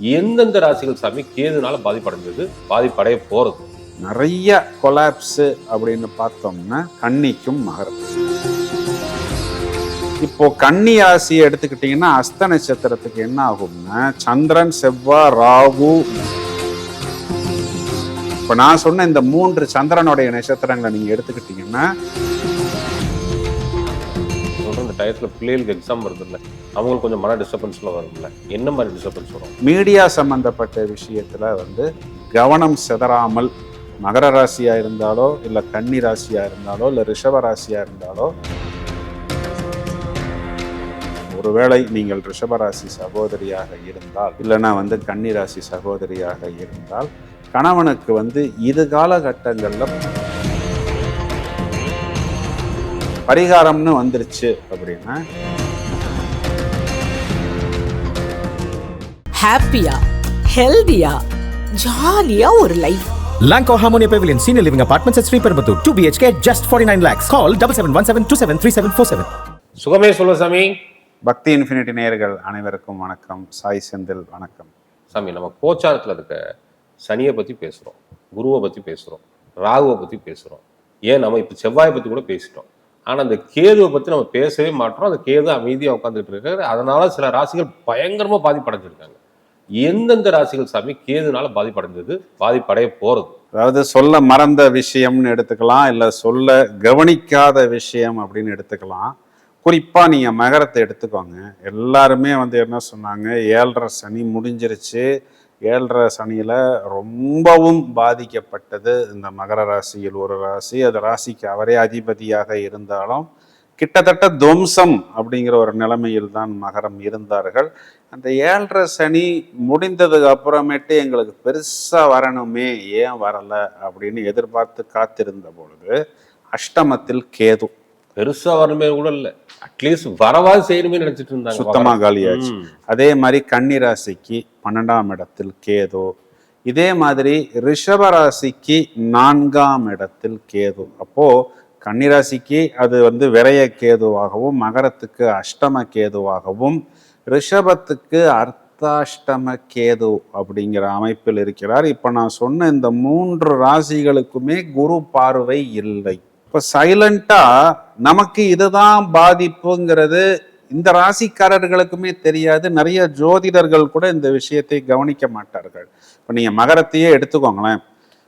எந்தெந்த ராசிகள் சாமி கேதுனால பாதிப்படைஞ்சது பாதிப்படைய போறது? நிறைய கொலாப்ஸு அப்படின்னு பார்த்தோம்னா கன்னிக்கும் மகரம். இப்போ கன்னி ராசியை எடுத்துக்கிட்டிங்கன்னா அஸ்த நட்சத்திரத்துக்கு என்ன ஆகும்னா சந்திரன் செவ்வாய் ராகு. இப்போ நான் சொன்ன இந்த மூன்று சந்திரனுடைய நட்சத்திரங்களை நீங்கள் எடுத்துக்கிட்டீங்கன்னா டயத்தில் பிள்ளைகளுக்கு எக்ஸாம் வருதுல்ல அவங்களுக்கு கொஞ்சம் மன டிஸ்டர்பன்ஸ்ல வரும்ல. என்ன மாதிரி டிஸ்டர்பன்ஸ் வரும்? மீடியா சம்மந்தப்பட்ட விஷயத்தில் வந்து கவனம் சிதறாமல் மகர ராசியாக இருந்தாலோ இல்லை கன்னி ராசியாக இருந்தாலோ இல்லை ரிஷப ராசியாக இருந்தாலோ ஒருவேளை நீங்கள் ரிஷபராசி சகோதரியாக இருந்தால் இல்லைன்னா வந்து கன்னி ராசி சகோதரியாக இருந்தால் கணவனுக்கு வந்து இது காலகட்டங்களில் பரிகாரம்னு வந்துருச்சு அப்படின்னா. ஹாப்பியா ஹெல்தியா ஜாலியா ஒரு life Lanco Harmonia Pavilion Senior Living Apartments at Sri Perambuttur 2 BHK just 49 lakhs. Call 7717273747. சுகமே சொல்ல சாமி. பக்தி இன்ஃபினிட்டி நேயர்கள் அனைவருக்கும் வணக்கம். சாய் செந்தில் வணக்கம். சாமி நம்ம கோச்சாரத்துல இருக்க சனியை பத்தி பேசுறோம் குருவை பத்தி பேசுறோம் ராகுவை பத்தி பேசுறோம். ஏன் நம்ம இப்ப செவ்வாயை பத்தி கூட பேசிட்டோம். ஆனால் அந்த கேதுவை பற்றி நம்ம பேசவே மாட்டோம். அந்த கேது அமைதியாக உட்காந்துட்டு இருக்காரு. அதனால சில ராசிகள் பயங்கரமாக பாதிப்படைஞ்சிருக்காங்க. எந்தெந்த ராசிகள் சாமி கேதுனால பாதிப்படைஞ்சது பாதிப்படைய போகிறது அதாவது சொல்ல மறந்த விஷயம்னு எடுத்துக்கலாம் இல்லை சொல்ல கவனிக்காத விஷயம் அப்படின்னு எடுத்துக்கலாம். குறிப்பாக நீங்கள் மகரத்தை எடுத்துக்கோங்க. எல்லாருமே வந்து என்ன சொன்னாங்க? ஏழரை சனி முடிஞ்சிருச்சு. ஏழரை சனியில் ரொம்பவும் பாதிக்கப்பட்டது இந்த மகர ராசியில். ஒரு ராசி அது ராசிக்கு அவரே அதிபதியாக இருந்தாலும் கிட்டத்தட்ட துவம்சம் அப்படிங்கிற ஒரு நிலைமையில் தான் மகரம் இருந்தார்கள். அந்த ஏழரை சனி முடிந்ததுக்கு அப்புறமேட்டு எங்களுக்கு பெருசாக வரணுமே ஏன் வரலை அப்படின்னு எதிர்பார்த்து காத்திருந்த பொழுது அஷ்டமத்தில் கேது. பெருசா வரணுமே கூட இல்ல. அட்லீஸ்ட் வரவாது செய்யணுமே நினைச்சிட்டு இருந்தாங்க. சுத்தமா காலியாச்சு. அதே மாதிரி கன்னி ராசிக்கு பன்னெண்டாம் இடத்தில் கேது. இதே மாதிரி ரிஷப ராசிக்கு நான்காம் இடத்தில் கேது. அப்போ கன்னிராசிக்கு அது வந்து விரய கேதுவாகவும் மகரத்துக்கு அஷ்டம கேதுவாகவும் ரிஷபத்துக்கு அர்த்தாஷ்டம கேது அப்படிங்கிற அமைப்பில் இருக்கிறார். இப்போ நான் சொன்ன இந்த மூன்று ராசிகளுக்குமே குரு பார்வை இல்லை. இப்போ சைலண்டா நமக்கு இதுதான் பாதிப்புங்கிறது இந்த ராசிக்காரர்களுக்குமே தெரியாது. நிறைய ஜோதிடர்கள் கூட இந்த விஷயத்தை கவனிக்க மாட்டார்கள். இப்போ நீங்க மகரத்தையே எடுத்துக்கோங்களேன்.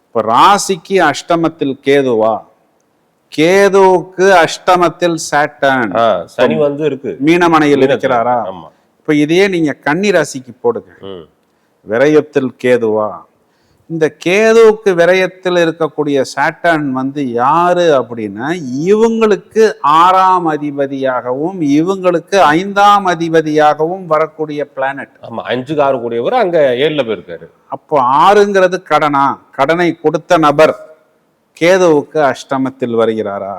இப்போ ராசிக்கு அஷ்டமத்தில் கேதுவா? கேதுவுக்கு அஷ்டமத்தில் சாட்டன். சனி வந்து இருக்கு. மீனமனையில் இருக்கிறாரா? இப்போ இதையே நீங்க கன்னி ராசிக்கு போடுங்க. விரயத்தில் கேதுவா? இந்த கேதுவுக்கு விரயத்தில் இருக்கக்கூடிய சாட்டன் வந்து யாரு அப்படின்னா இவங்களுக்கு ஆறாம் அதிபதியாகவும் இவங்களுக்கு ஐந்தாம் அதிபதியாகவும் வரக்கூடிய பிளானட் ஆமா அஞ்சுக்கு ஆறு கூடியவர் அங்க ஏழுல போயிருக்காரு. அப்போ ஆறுங்கிறது கடனா? கடனை கொடுத்த நபர் கேதுவுக்கு அஷ்டமத்தில் வருகிறாரா?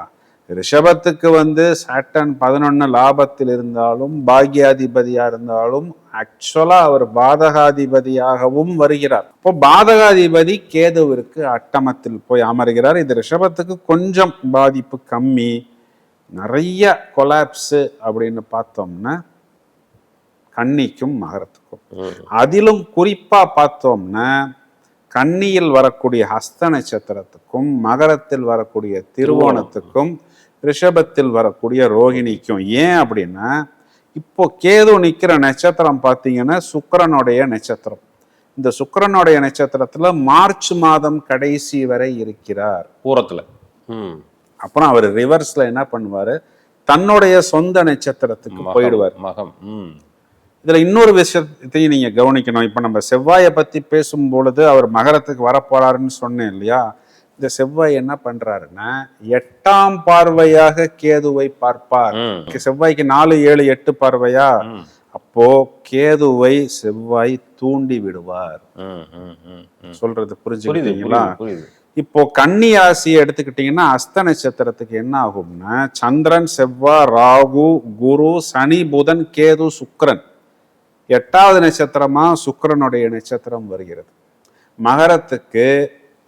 ரிஷபத்துக்கு வந்து சாட்டன் பதினொன்னு லாபத்தில் இருந்தாலும் பாக்யாதிபதியா இருந்தாலும் ஆக்சுவலா அவர் பாதகாதிபதியாகவும் வருகிறார். இப்போ பாதகாதிபதி கேதுவிற்கு அட்டமத்தில் போய் அமர்கிறார். இது ரிஷபத்துக்கு கொஞ்சம் பாதிப்பு கம்மி. நிறைய கொலாப்ஸு அப்படின்னு பார்த்தோம்னா கன்னிக்கும் மகரத்துக்கும். அதிலும் குறிப்பா பார்த்தோம்னா கன்னியில் வரக்கூடிய ஹஸ்த நட்சத்திரத்துக்கும் மகரத்தில் வரக்கூடிய திருவோணத்துக்கும் ரிஷபத்தில் வரக்கூடிய ரோகிணிக்கும். ஏன் அப்படின்னா இப்போ கேது நிக்கிற நட்சத்திரம் பார்த்தீங்கன்னா சுக்கிரனுடைய நட்சத்திரம். இந்த சுக்கிரனுடைய நட்சத்திரத்துல மார்ச் மாதம் கடைசி வரை இருக்கிறார். பூரத்துல. ம். அப்புறம் அவர் ரிவர்ஸ்ல என்ன பண்ணுவாரு? தன்னுடைய சொந்த நட்சத்திரத்துக்கு போயிடுவார். மகம். இதுல இன்னொரு விஷயத்தையும் நீங்க கவனிக்கணும். இப்ப நம்ம செவ்வாயை பத்தி பேசும் பொழுது அவர் மகரத்துக்கு வரப்போறாருன்னு சொன்னேன் இல்லையா? இந்த செவ்வாய் என்ன பண்றாருன்னா எட்டாம் பார்வையாக கேதுவை பார்ப்பார். செவ்வாய்க்கு நாலு ஏழு எட்டு பார்வையா. அப்போ கேதுவை செவ்வாய் தூண்டி விடுவார். சொல்றது புரிஞ்சுக்கிட்டீங்களா? இப்போ கன்னி ராசியை எடுத்துக்கிட்டீங்கன்னா அஸ்த நட்சத்திரத்துக்கு என்ன ஆகும்னா சந்திரன் செவ்வாய் ராகு குரு சனி புதன் கேது சுக்கிரன். எட்டாவது நட்சத்திரமா சுக்கிரனுடைய நட்சத்திரம் வருகிறது. மகரத்துக்கு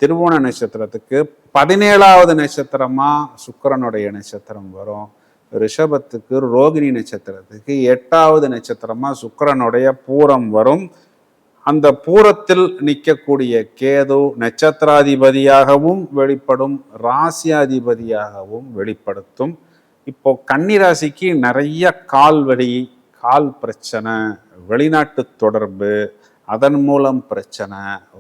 திருவோண நட்சத்திரத்துக்கு பதினேழாவது நட்சத்திரமா சுக்கரனுடைய நட்சத்திரம் வரும். ரிஷபத்துக்கு ரோகிணி நட்சத்திரத்துக்கு எட்டாவது நட்சத்திரமா சுக்கரனுடைய பூரம் வரும். அந்த பூரத்தில் நிற்கக்கூடிய கேது நட்சத்திராதிபதியாகவும் வெளிப்படும் ராசியாதிபதியாகவும் வெளிப்படுத்தும். இப்போ கன்னிராசிக்கு நிறைய கால் வலி கால் பிரச்சனை வெளிநாட்டு தொடர்பு அதன் மூலம் பிரச்சனை.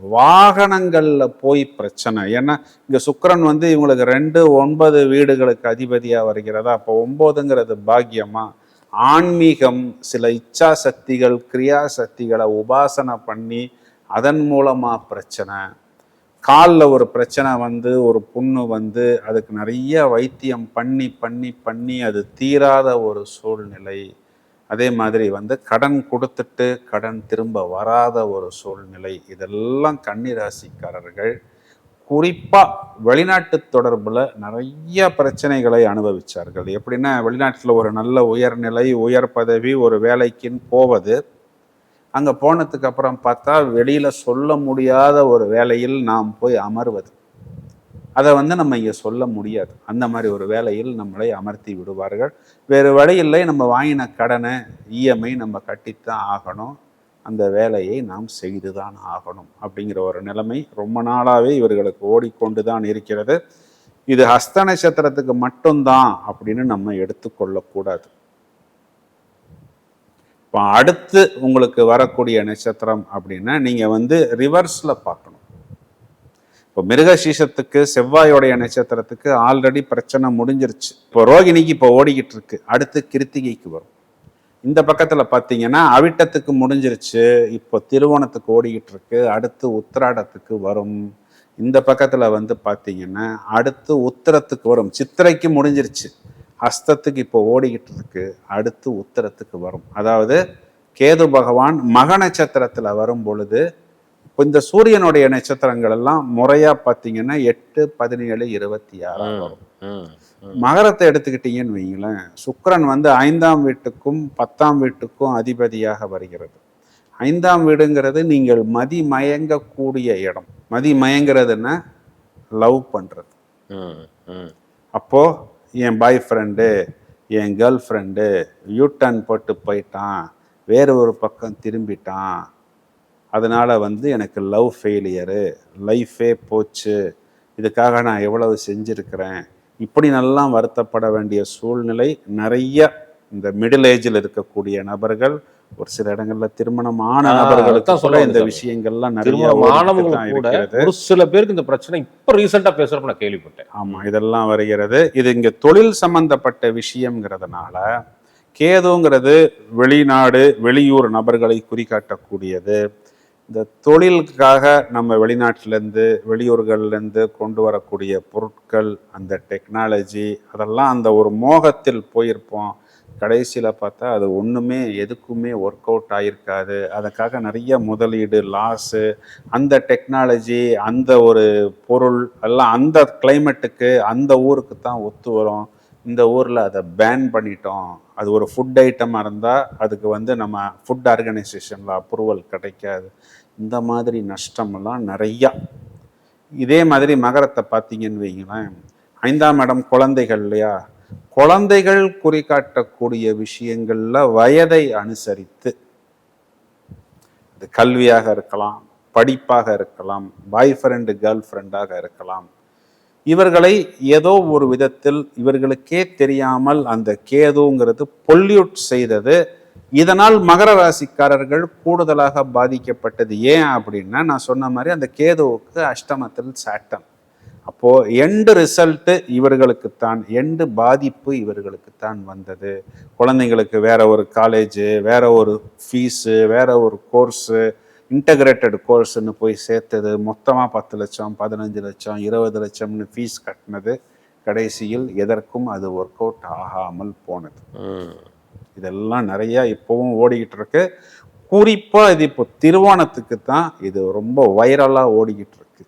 வாகனங்களில் போய் பிரச்சனை. ஏன்னா இங்கே சுக்கரன் வந்து இவங்களுக்கு ரெண்டு ஒன்பது வீடுகளுக்கு அதிபதியாக வருகிறதா? அப்போ ஒம்போதுங்கிறது பாக்கியமா? ஆன்மீகம் சில இச்சா சக்திகள் கிரியா சக்திகளை உபாசனை பண்ணி அதன் மூலமாக பிரச்சனை. காலில் ஒரு பிரச்சனை வந்து ஒரு புண்ணு வந்து அதுக்கு நிறைய வைத்தியம் பண்ணி பண்ணி பண்ணி அது தீராத ஒரு சூழ்நிலை. அதே மாதிரி வந்து கடன் கொடுத்துட்டு கடன் திரும்ப வராத ஒரு சூழ்நிலை இதெல்லாம் கன்னிராசிக்காரர்கள் குறிப்பாக வெளிநாட்டு தொடர்பில் நிறைய பிரச்சனைகளை அனுபவித்தார்கள் எப்படின்னா வெளிநாட்டில் ஒரு நல்ல உயர்நிலை உயர் பதவி ஒரு வேலைக்குன்னு போவது அங்கே போனதுக்கு அப்புறம் பார்த்தா வெளியில் சொல்ல முடியாத ஒரு வேலையில் நாம் போய் அமர்வது. அதை வந்து நம்ம இங்கே சொல்ல முடியாது. அந்த மாதிரி ஒரு வேலையில் நம்மளை அமர்த்தி விடுவார்கள். வேறு வழியில்லை நம்ம வாங்கின கடனை இஎம்ஐ நம்ம கட்டித்தான் ஆகணும். அந்த வேலையை நாம் செய்து தான் ஆகணும் அப்படிங்கிற ஒரு நிலைமை ரொம்ப நாளாகவே இவர்களுக்கு ஓடிக்கொண்டு தான் இருக்கிறது. இது ஹஸ்த நட்சத்திரத்துக்கு மட்டும்தான் அப்படின்னு நம்ம எடுத்துக்கொள்ளக்கூடாது இப்போ அடுத்து உங்களுக்கு வரக்கூடிய நட்சத்திரம் அப்படின்னா நீங்கள் வந்து ரிவர்ஸில் பார்க்கணும். இப்போ மிருகசீஷத்துக்கு செவ்வாயோடைய நட்சத்திரத்துக்கு ஆல்ரெடி பிரச்சனை முடிஞ்சிருச்சு. இப்போ ரோகிணிக்கு இப்போ ஓடிக்கிட்டு இருக்கு அடுத்து கிருத்திகைக்கு வரும். இந்த பக்கத்தில் பார்த்தீங்கன்னா அவிட்டத்துக்கு முடிஞ்சிருச்சு. இப்போ திருவோணத்துக்கு ஓடிக்கிட்டு இருக்கு அடுத்து உத்திராடத்துக்கு வரும். இந்த பக்கத்தில் வந்து பார்த்தீங்கன்னா அடுத்து உத்திரத்துக்கு வரும். சித்திரைக்கு முடிஞ்சிருச்சு. ஹஸ்தத்துக்கு இப்போ ஓடிக்கிட்டு இருக்கு அடுத்து உத்திரத்துக்கு வரும். அதாவது கேது பகவான் மக நட்சத்திரத்தில் வரும் பொழுது இப்போ இந்த சூரியனுடைய நட்சத்திரங்கள் எல்லாம் முறையா பார்த்தீங்கன்னா எட்டு பதினேழு இருபத்தி ஆறு வரும். மகரத்தை எடுத்துக்கிட்டீங்கன்னு வைங்களேன் சுக்கிரன் வந்து ஐந்தாம் வீட்டுக்கும் பத்தாம் வீட்டுக்கும் அதிபதியாக வருகிறது ஐந்தாம் வீடுங்கிறது நீங்கள் மதி மயங்கக்கூடிய இடம் மதி மயங்கிறதுன்னா லவ் ம். அப்போ என் பாய் ஃப்ரெண்டு என் கேர்ள் ஃப்ரெண்டு யூ டர்ன் போட்டு போயிட்டான் வேறு ஒரு பக்கம் திரும்பிட்டான் அதனால வந்து எனக்கு லவ் ஃபெயிலியரு லைஃபே போச்சு. இதுக்காக நான் எவ்வளவு செஞ்சிருக்கிறேன்? இப்படி நல்லா வருத்தப்பட வேண்டிய சூழ்நிலை நிறைய இந்த மிடில் ஏஜில் இருக்கக்கூடிய நபர்கள் ஒரு சில இடங்கள்ல திருமணமான நபர்களுக்கு சொல்ல இந்த. விஷயங்கள்லாம் நிறைய ஒரு சில பேருக்கு இந்த பிரச்சனை இப்ப ரீசெண்டா பேசுறப்ப நான் கேள்விப்பட்டேன். ஆமா இதெல்லாம் வருகிறது. இது இங்க தொழில் சம்பந்தப்பட்ட விஷயம்ங்கிறதுனால கேதுங்கிறது வெளிநாடு வெளியூர் நபர்களை குறிகாட்டக்கூடியது. இந்த தொழிலுக்காக நம்ம வெளிநாட்டிலேருந்து வெளியூர்கள்லேருந்து கொண்டு வரக்கூடிய பொருட்கள் அந்த டெக்னாலஜி அதெல்லாம் அந்த ஒரு மோகத்தில் போயிருப்போம். கடைசியில் பார்த்தா அது ஒன்றுமே எதுக்குமே ஒர்க் அவுட் ஆகிருக்காது அதுக்காக நிறைய முதலீடு லாஸு அந்த டெக்னாலஜி அந்த ஒரு பொருள் எல்லாம் அந்த கிளைமேட்டுக்கு அந்த ஊருக்கு தான் ஒத்து வரும். இந்த ஊரில் அதை பேன் பண்ணிட்டோம். அது ஒரு ஃபுட் ஐட்டமாக இருந்தால் அதுக்கு வந்து நம்ம ஃபுட் ஆர்கனைசேஷனில் அப்ரூவல் கிடைக்காது. இந்த மாதிரி நஷ்டமெல்லாம் நிறையா. இதே மாதிரி மகரத்தை பார்த்தீங்கன்னு வைங்களேன் ஐந்தாம் இடம் குழந்தைகள் இல்லையா? குழந்தைகள் குறிக்காட்டக்கூடிய விஷயங்கள்ல வயதை அனுசரித்து. அது கல்வியாக இருக்கலாம் படிப்பாக இருக்கலாம் பாய் ஃப்ரெண்டு கேர்ள் ஃப்ரெண்டாக இருக்கலாம். இவர்களை ஏதோ ஒரு விதத்தில் இவர்களுக்கே தெரியாமல் அந்த கேதுங்கிறது பொல்யூட் செய்தது இதனால் மகர ராசிக்காரர்கள் கூடுதலாக பாதிக்கப்பட்டது. ஏன் அப்படின்னா நான் சொன்ன மாதிரி அந்த கேதுவுக்கு அஷ்டமத்தில் சாட்டன் அப்போ எண்டு ரிசல்ட்டு இவர்களுக்குத்தான் எண்டு பாதிப்பு இவர்களுக்குத்தான் வந்தது. குழந்தைங்களுக்கு வேற ஒரு காலேஜு வேற ஒரு ஃபீஸு வேற ஒரு கோர்ஸு இன்டகிரேட்டட் கோர்ஸ்னு போய் சேர்த்தது. மொத்தமாக பத்து லட்சம் பதினஞ்சு லட்சம் இருபது லட்சம்னு ஃபீஸ் கட்டினது. கடைசியில் எதற்கும் அது ஒர்க் அவுட் ஆகாமல் போனது. இதெல்லாம் நிறையா இப்போவும் ஓடிக்கிட்டு இருக்கு குறிப்பாக இது இப்போ திருவோணத்துக்கு தான் இது ரொம்ப வைரலாக ஓடிக்கிட்டு இருக்கு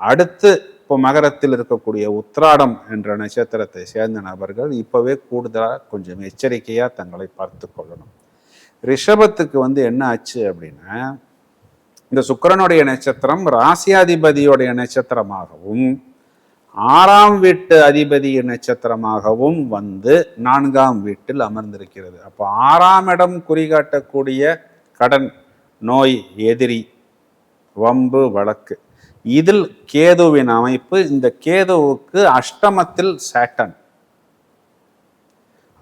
அடுத்து இப்போ மகரத்தில் இருக்கக்கூடிய உத்ராடம் என்ற நட்சத்திரத்தை சேர்ந்த நபர்கள் இப்போவே கூடுதலாக கொஞ்சம் எச்சரிக்கையாக தங்களை பார்த்து கொள்ளணும். ரிஷபத்துக்கு வந்து என்ன ஆச்சு அப்படின்னா இந்த சுக்கிரனுடைய நட்சத்திரம் ராசியாதிபதியுடைய நட்சத்திரமாகவும் ஆறாம் வீட்டு அதிபதி நட்சத்திரமாகவும் வந்து நான்காம் வீட்டில் அமர்ந்திருக்கிறது. அப்போ ஆறாம் இடம் குறிகாட்டக்கூடிய கடன் நோய் எதிரி வம்பு வழக்கு. இதில் கேதுவின் அமைப்பு இந்த கேதுவுக்கு அஷ்டமத்தில் சேட்டன்.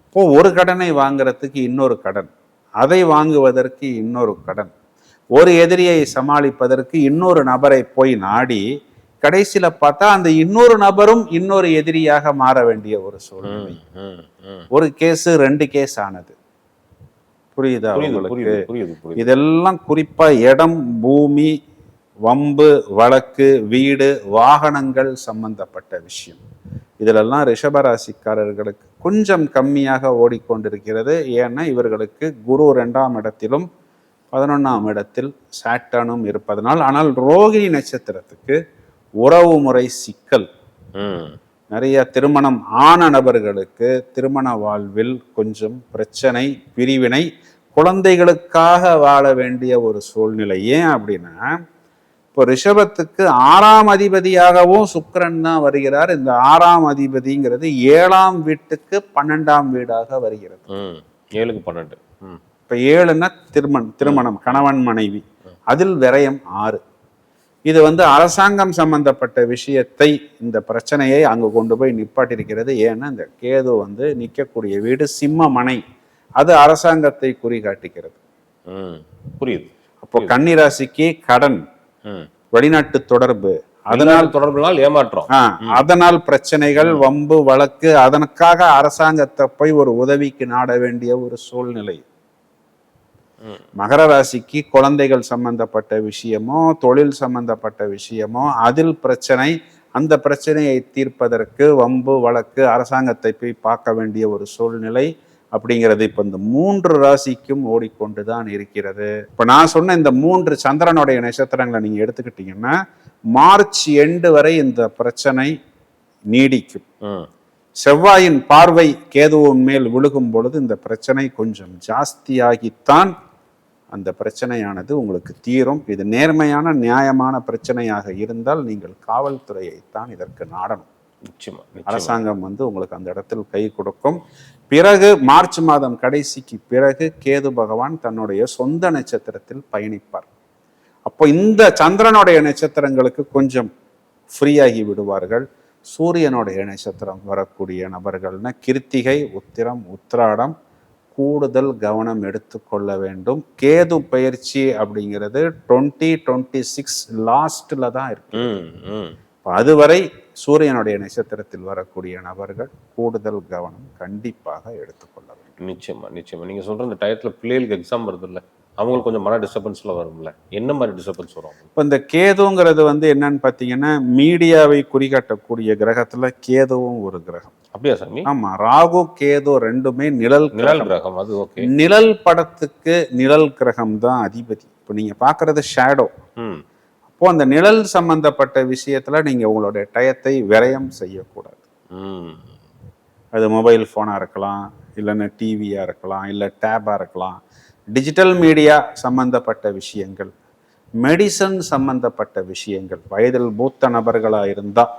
அப்போ ஒரு கடனை வாங்குறதுக்கு இன்னொரு கடன் அதை வாங்குவதற்கு இன்னொரு கடன். ஒரு எதிரியை சமாளிப்பதற்கு இன்னொரு நபரை போய் நாடி கடைசியில பார்த்தா அந்த இன்னொரு நபரும் இன்னொரு எதிரியாக மாற வேண்டிய ஒரு சூழ்நிலை. ஒரு கேஸ் ரெண்டு கேஸ் ஆனது. உங்களுக்கு? புரியுது இதெல்லாம் குறிப்பா இடம் பூமி வம்பு வழக்கு வீடு வாகனங்கள் சம்பந்தப்பட்ட விஷயம். இதிலெல்லாம் ரிஷபராசிக்காரர்களுக்கு கொஞ்சம் கம்மியாக ஓடிக்கொண்டிருக்கிறது. ஏன்னா இவர்களுக்கு குரு ரெண்டாம் இடத்திலும் பதினொன்றாம் இடத்தில் சாட்டனும் இருப்பதனால் ஆனால் ரோகிணி நட்சத்திரத்துக்கு உறவு முறை சிக்கல் நிறைய திருமணம் ஆன நபர்களுக்கு திருமண வாழ்வில் கொஞ்சம் பிரச்சனை பிரிவினை குழந்தைகளுக்காக வாழ வேண்டிய ஒரு சூழ்நிலை. ஏன் அப்படின்னா இப்போ ரிஷபத்துக்கு ஆறாம் அதிபதியாகவும் சுக்கிரன் தான் வருகிறார். இந்த ஆறாம் அதிபதிங்கிறது ஏழாம் வீட்டுக்கு பன்னெண்டாம் வீடாக வருகிறது. ஏழுக்கு பன்னெண்டு. இப்போ ஏழுன்னா திருமணம் திருமணம் கணவன் மனைவி. அதில் விரயம் ஆறு. இது வந்து அரசாங்கம் சம்பந்தப்பட்ட விஷயத்தை இந்த பிரச்சனையை அங்கு கொண்டு போய் நிப்பாட்டிருக்கிறது ஏன்னா இந்த கேது வந்து நிற்கக்கூடிய வீடு சிம்ம மனை அது அரசாங்கத்தை குறிகாட்டுகிறது ம் புரியுது. அப்போ கன்னிராசிக்கு கடன் வெளிநாட்டு தொடர்பு. அதனால் தொடர்புனால் ஏமாற்றம். அதனால் பிரச்சனைகள் வம்பு வழக்கு அதற்காக அரசாங்கத்தை போய் ஒரு உதவிக்கு நாட வேண்டிய ஒரு சூழ்நிலை. மகர ராசிக்கு குழந்தைகள் சம்பந்தப்பட்ட விஷயமோ தொழில் சம்பந்தப்பட்ட விஷயமோ அதில் பிரச்சனை அந்த பிரச்சனையை தீர்ப்பதற்கு வம்பு வழக்கு அரசாங்கத்தை போய் பார்க்க வேண்டிய ஒரு சூழ்நிலை அப்படிங்கிறது இப்போ இந்த மூன்று ராசிக்கும் ஓடிக்கொண்டு தான் இருக்கிறது. இப்போ நான் சொன்ன இந்த மூன்று சந்திரனுடைய நட்சத்திரங்களை நீங்க எடுத்துக்கிட்டீங்கன்னா மார்ச் எண்டு வரை இந்த பிரச்சனை நீடிக்கும். செவ்வாயின் பார்வை கேதுவின் மேல் விழுகும் பொழுது இந்த பிரச்சனை கொஞ்சம் ஜாஸ்தியாகித்தான் அந்த பிரச்சனையானது உங்களுக்கு தீரும். இது நேர்மையான நியாயமான பிரச்சனையாக இருந்தால் நீங்கள் காவல்துறையைத்தான் இதற்கு நாடணும். அரசாங்கம் வந்து உங்களுக்கு அந்த இடத்தில் கை கொடுக்கும். பிறகு மார்ச் மாதம் கடைசிக்கு பிறகு கேது பகவான் தன்னுடைய சொந்த நட்சத்திரத்தில் பயணிப்பார். அப்போ இந்த சந்திரனுடைய நட்சத்திரங்களுக்கு கொஞ்சம் ஃப்ரீயாகி விடுவார்கள். சூரியனுடைய நட்சத்திரம் வரக்கூடிய நபர்கள்னா கிருத்திகை உத்திரம் உத்திராடம் கூடுதல் கவனம் எடுத்துக்கொள்ள வேண்டும். கேது பயிற்சி அப்படிங்கிறது டுவெண்ட்டி டுவெண்ட்டி சிக்ஸ் லாஸ்ட்ல தான் இருக்கு. அதுவரை சூரியனுடைய நட்சத்திரத்தில் வரக்கூடிய நபர்கள் கூடுதல் கவனம் கண்டிப்பாக எடுத்துக்கொள்ள வேண்டும். நிச்சயமா நிச்சயமா. நீங்க சொல்ற இந்த டயத்துல பிள்ளைகளுக்கு எக்ஸாம் வருது இல்ல அவங்களுக்கு கொஞ்சம் மன டிஸ்டர்பன்ஸ்ல வரும்ல. என்ன மாதிரி டிஸ்டர்பன்ஸ் வரும்? இப்போ இந்த கேதுங்கிறது வந்து என்னன்னு பார்த்தீங்கன்னா மீடியாவை குறிகாட்டக்கூடிய கிரகத்துல கேதுவும் ஒரு கிரகம். அப்படியா சாமி? ஆமா ராகு கேது ரெண்டுமே நிழல் நிழல் கிரகம். அது ஓகே. நிழல் படத்துக்கு நிழல் கிரகம் தான் அதிபதி. இப்போ நீங்க பார்க்கறது ஷேடோ அப்போ அந்த நிழல் சம்பந்தப்பட்ட விஷயத்துல நீங்க உங்களுடைய டயத்தை விரயம் செய்யக்கூடாது. அது மொபைல் ஃபோனாக இருக்கலாம் இல்லைன்னா டிவியாக இருக்கலாம் இல்லை டேபாக இருக்கலாம். டிஜிட்டல் மீடியா சம்பந்தப்பட்ட விஷயங்கள் மெடிசன் சம்பந்தப்பட்ட விஷயங்கள். வயதில் மூத்த நபர்களாக இருந்தால்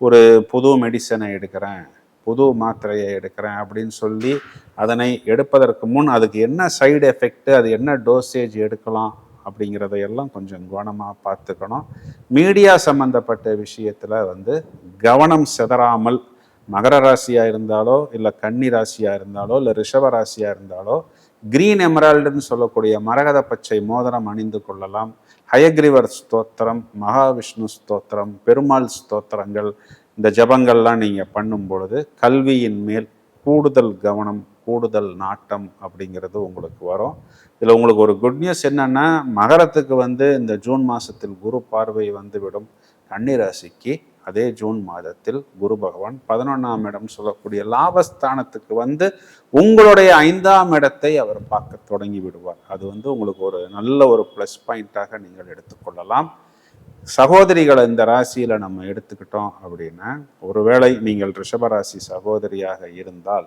ஒரு புது மெடிசனை எடுக்கிறேன் புது மாத்திரையை எடுக்கிறேன் அப்படின்னு சொல்லி அதனை எடுப்பதற்கு முன் அதுக்கு என்ன சைடு எஃபெக்ட் அது என்ன டோசேஜ் எடுக்கலாம் அப்படிங்கிறதையெல்லாம் கொஞ்சம் கவனமாக பார்த்துக்கணும். மீடியா சம்பந்தப்பட்ட விஷயத்தில் வந்து கவனம் சிதறாமல் மகர ராசியாக இருந்தாலோ இல்லை கன்னி ராசியாக இருந்தாலோ இல்லை ரிஷப ராசியாக இருந்தாலோ கிரீன் எமரால்டுன்னு சொல்லக்கூடிய மரகத பச்சை மோதிரம் அணிந்து கொள்ளலாம். ஹயக்ரிவர் ஸ்தோத்திரம் மகாவிஷ்ணு ஸ்தோத்திரம் பெருமாள் ஸ்தோத்திரங்கள் இந்த ஜபங்கள்லாம் நீங்கள் பண்ணும் பொழுது கல்வியின் மேல் கூடுதல் கவனம் கூடுதல் நாட்டம் அப்படிங்கிறது உங்களுக்கு வரும். இதில் உங்களுக்கு ஒரு குட் நியூஸ் என்னென்னா மகரத்துக்கு வந்து இந்த ஜூன் மாதத்தில் குரு பார்வை வந்துவிடும். கன்னிராசிக்கு அதே ஜூன் மாதத்தில் குரு பகவான் பதினொன்றாம் இடம் சொல்லக்கூடிய லாபஸ்தானத்துக்கு வந்து உங்களுடைய ஐந்தாம் இடத்தை அவர் பார்க்க தொடங்கி விடுவார். அது வந்து உங்களுக்கு ஒரு நல்ல ஒரு ப்ளஸ் பாயிண்டாக நீங்கள் எடுத்துக்கொள்ளலாம் சகோதரிகளை இந்த ராசியில் நம்ம எடுத்துக்கிட்டோம் அப்படின்னா ஒருவேளை நீங்கள் ரிஷபராசி சகோதரியாக இருந்தால்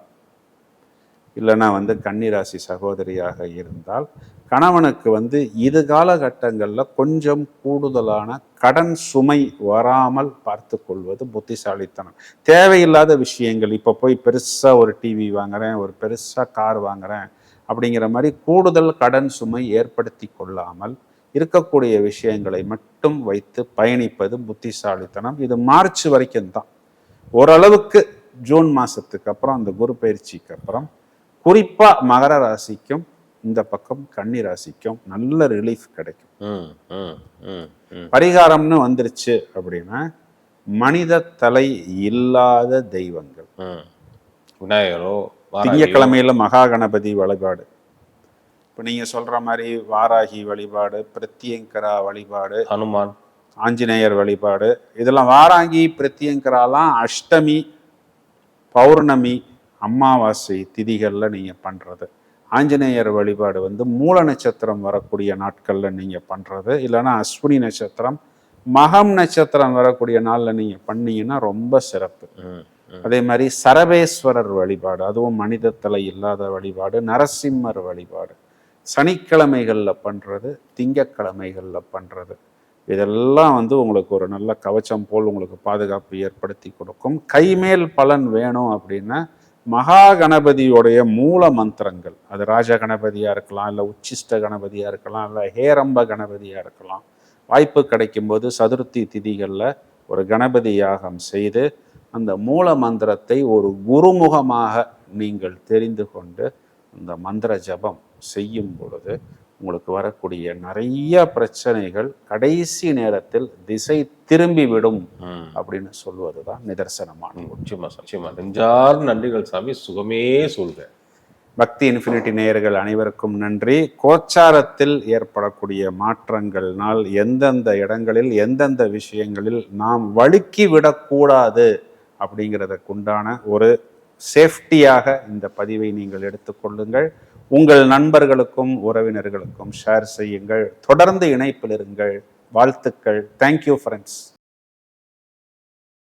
இல்லைன்னா வந்து கன்னிராசி சகோதரியாக இருந்தால் கணவனுக்கு வந்து இது காலகட்டங்களில் கொஞ்சம் கூடுதலான கடன் சுமை வராமல் பார்த்து கொள்வது புத்திசாலித்தனம். தேவையில்லாத விஷயங்கள் இப்போ போய் பெருசாக ஒரு டிவி வாங்குறேன் ஒரு பெருசாக கார் வாங்குறேன் அப்படிங்கிற மாதிரி கூடுதல் கடன் சுமை ஏற்படுத்தி கொள்ளாமல் இருக்கக்கூடிய விஷயங்களை மட்டும் வைத்து பயணிப்பது புத்திசாலித்தனம். இது மார்ச் வரைக்கும் தான். ஓரளவுக்கு ஜூன் மாதத்துக்கு அப்புறம் அந்த குரு பயிற்சிக்கு அப்புறம் குறிப்பா மகர ராசிக்கும் இந்த பக்கம் கன்னி ராசிக்கும் நல்ல ரிலீஃப் கிடைக்கும். பரிகாரம்னு வந்துருச்சு அப்படின்னா மனித தலை இல்லாத தெய்வங்கள். விநாயகரோ திங்கக்கிழமையில மகா கணபதி வழிபாடு. இப்போ நீங்க சொல்ற மாதிரி வாராகி வழிபாடு பிரத்யங்கரா வழிபாடு ஹனுமான். ஆஞ்சநேயர் வழிபாடு. இதெல்லாம் வாராங்கி பிரத்யங்கராலாம் அஷ்டமி பௌர்ணமி அமாவாசை திதிகள்ல நீங்க பண்றது. ஆஞ்சநேயர் வழிபாடு வந்து மூல நட்சத்திரம் வரக்கூடிய நாட்கள்ல நீங்க பண்றது. இல்லைன்னா அஸ்வினி நட்சத்திரம் மகம் நட்சத்திரம் வரக்கூடிய நாள்ல நீங்க பண்ணீங்கன்னா ரொம்ப சிறப்பு. அதே மாதிரி சரபேஸ்வரர் வழிபாடு அதுவும் மனித தலை இல்லாத வழிபாடு நரசிம்மர் வழிபாடு. சனிக்கிழமைகள்ல பண்றது திங்கக்கிழமைகள்ல பண்றது. இதெல்லாம் வந்து உங்களுக்கு ஒரு நல்ல கவச்சம் போல் உங்களுக்கு பாதுகாப்பு ஏற்படுத்தி கொடுக்கும். கைமேல் பலன் வேணும் அப்படின்னா மகா கணபதியோடைய மூல மந்திரங்கள். அது ராஜ கணபதியாக இருக்கலாம் இல்லை உச்சிஷ்ட கணபதியாக இருக்கலாம் இல்லை ஹேரம்ப கணபதியாக இருக்கலாம். வாய்ப்பு கிடைக்கும்போது சதுர்த்தி திதிகளில் ஒரு கணபதி யாகம் செய்து அந்த மூல மந்திரத்தை ஒரு குருமுகமாக நீங்கள் தெரிந்து கொண்டு அந்த மந்திர ஜபம் செய்யும் பொழுது உங்களுக்கு வரக்கூடிய நிறைய பிரச்சனைகள் கடைசி நேரத்தில் திசை திரும்பிவிடும் அப்படின்னு சொல்வது தான் நிதர்சனமான நிச்சயமா நிச்சயமா. நெஞ்சார் நன்றிகள் சாமி சுகமே சொல்க. பக்தி இன்ஃபினிட்டி நேயர்கள் அனைவருக்கும் நன்றி. கோச்சாரத்தில் ஏற்படக்கூடிய மாற்றங்கள்னால் எந்தெந்த இடங்களில் எந்தெந்த விஷயங்களில் நாம் வழுக்கி விடக்கூடாது அப்படிங்கிறதுக்குண்டான ஒரு சேஃப்டியாக இந்த பதிவை நீங்கள் எடுத்துக்கொள்ளுங்கள் உங்கள் நண்பர்களுக்கும் உறவினர்களுக்கும் ஷேர் செய்யுங்கள். தொடர்ந்து இணைப்பில் இருங்கள். வாழ்த்துக்கள். Thank you friends